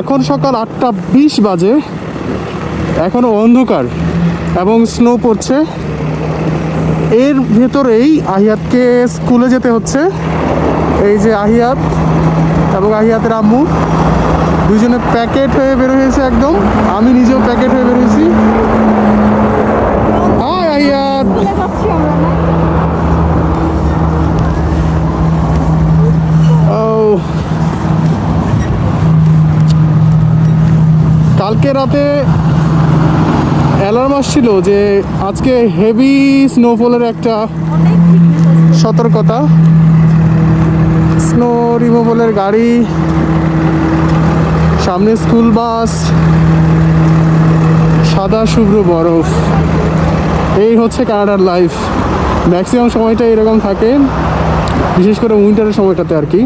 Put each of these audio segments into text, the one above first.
এখন সকাল আটটা বিশ বাজে। এখনও অন্ধকার এবং স্নো পড়ছে। এর ভেতরেই আহিয়াতকে স্কুলে যেতে হচ্ছে। এই যে আহিয়াত এবং আহিয়াতের আম্মু, দুজনে প্যাকেট হয়ে বের হয়েছে একদম। আমি নিজেও প্যাকেট হয়ে বের হয়েছি। কালকে রাতে অ্যালার্ম আসছিল যে আজকে হেভি স্নোফলের একটা সতর্কতা। স্নো রিমুভালের গাড়ি, সামনে স্কুল বাস, সাদা শুভ্র বরফ। এই হচ্ছে কানাডার লাইফ ম্যাক্সিমাম সময়টা এরকম থাকে, বিশেষ করে উইন্টারের সময়টাতে আর কি।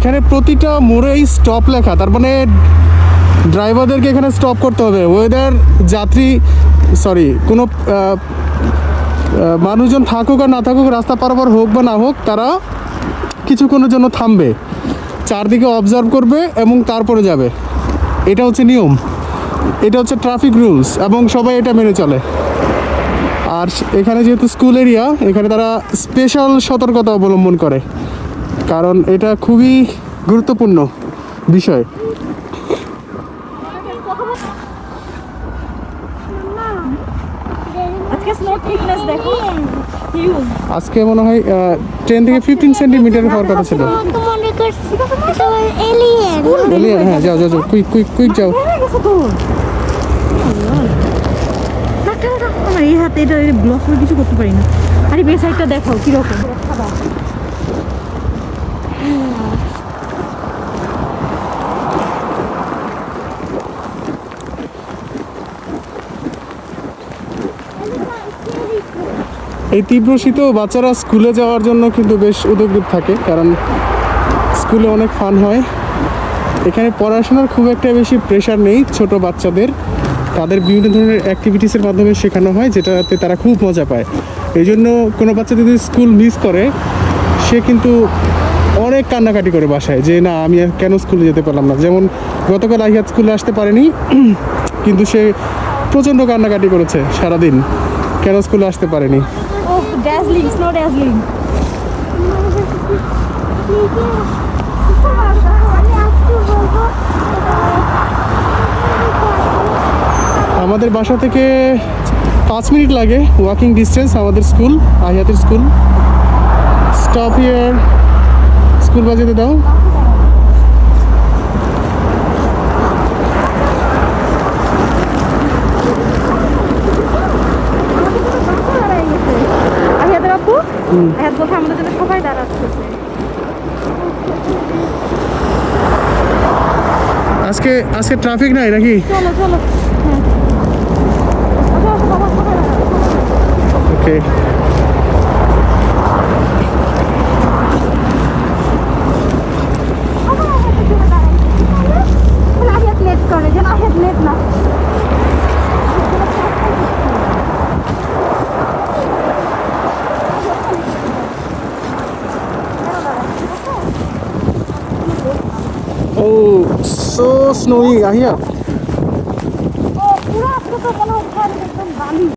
এখানে প্রতিটা মোড়েই স্টপ লেখা। তার মানে ড্রাইভারদেরকে এখানে স্টপ করতে হবে। ওয়েদার যাত্রী সরি কোনো মানুষজন থাকুক আর না থাকুক, রাস্তা পারাপার হোক বা না হোক, তারা কিছুক্ষণের জন্য থামবে। চারদিকে অবজার্ভ করবে এবং তারপরে যাবে। এটা হচ্ছে নিয়ম। এটা হচ্ছে ট্রাফিক রুলস এবং সবাই এটা মেনে চলে। আর এখানে যেহেতু স্কুল এরিয়া এখানে তারা স্পেশাল সতর্কতা অবলম্বন করে। কারণ এটা খুবই গুরুত্বপূর্ণ বিষয়। আজকে মনে হয় টেন থেকে ফিফটিন সেন্টিমিটার হওয়ার কথা ছিল। এলিয়েন হ্যাঁ যাও যাও যাও কুইক কুইক কুইক যাও। এই হাতে এটা ব্লক করে কিছু করতে পারি না। আরে বে সাইডটা দেখাও কীরকম। এই তীব্র শীতেও বাচ্চারা স্কুলে যাওয়ার জন্য কিন্তু বেশ উদ্যোগী থাকে, কারণ স্কুলে অনেক ফান হয়। এখানে পড়াশোনার খুব একটা বেশি প্রেশার নেই ছোট বাচ্চাদের। তাদের বিভিন্ন ধরনের অ্যাক্টিভিটিসের মাধ্যমে শেখানো হয়, যেটাতে তারা খুব মজা পায়। এই জন্য কোনো বাচ্চা যদি স্কুল মিস করে, সে কিন্তু অনেক কান্নাকাটি করে বাসায় যে, না, আমি কেন স্কুলে যেতে পারলাম না? যেমন গতকাল আহিয়াত স্কুলে আসতে পারেনি, কিন্তু সে প্রচণ্ড কান্নাকাটি করেছে সারাদিন, কেন স্কুলে আসতে পারেনি? ও ড্যাজলিং স্নো ড্যাজলিং আমাদের বাসা থেকে পাঁচ মিনিট লাগে ওয়াকিং ডিস্টেন্স আমাদের স্কুল আহিয়াতের স্কুল স্টপ ইয়ার স্কুল বাজাতে দাও। আহিয়াত বলছে আমাদের জন্য সবাই দাঁড়াচ্ছে। আজকে আজকে ট্রাফিক নাই নাকি? চলো চলো। হ্যাঁ। সবাই দাঁড়াও। ওকে আহিয়াত লেট করে যেন আহিয়াত লেট না ও সো স্নোই আহিয়া।